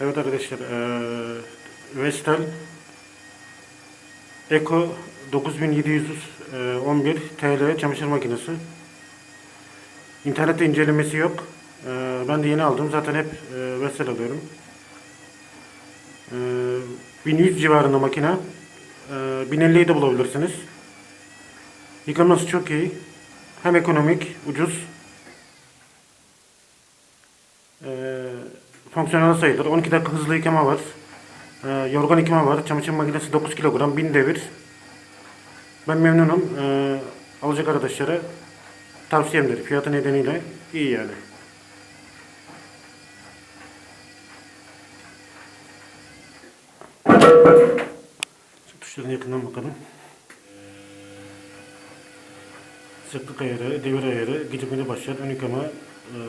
Evet arkadaşlar, eee Vestel Eco 9711 TL çamaşır makinesi. İnternette incelemesi yok. Eee, ben de yeni aldım. Zaten hep eee, Vestel alıyorum. Eee 1100 civarında makine. Eee 1050'yi de bulabilirsiniz. Yıkaması çok iyi. Hem ekonomik, ucuz. Eee fonksiyonel sayılır. 12 dakika hızlı yıkama var. Eee yorgan yıkama var. Çamaşır makinesi 9 kilogram, 1000 devir. Ben memnunum. Eee alacak arkadaşlara tavsiyemdir. Fiyatı nedeniyle iyi yani. Tuşlarına yakından bakalım. Sıklık ayarı, devir ayarı, gecikmeli başlat, ön yıkama, eee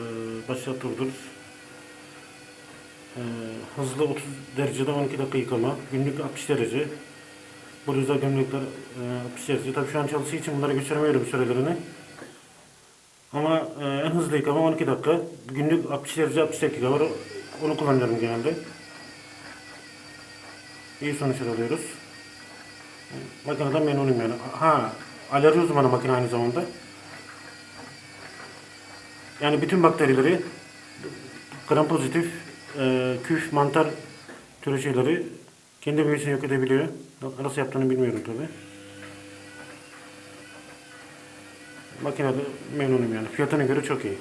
başlat. Eee, hızlı 30 derecede 12 dakika yıkama, günlük 60 derece. Bluzlar, gömlekler eee, 60 derece. Tabii şu an çalıştığı için bunları gösteremiyorum sürelerini. Ama eee, en hızlı yıkama 12 dakika. Günlük 60 derece 60 dakika var. Onu kullanıyorum genelde. İyi sonuçlar alıyoruz. Makineden memnunum yani. Ha, alerji uzmanı makine aynı zamanda. Yani bütün bakterileri gram pozitif, e, küf, mantar türü şeyleri kendi bünyesinde yok edebiliyor. Nasıl yaptığını bilmiyorum tabi. Makinede memnunum yani. Fiyatına göre çok iyi.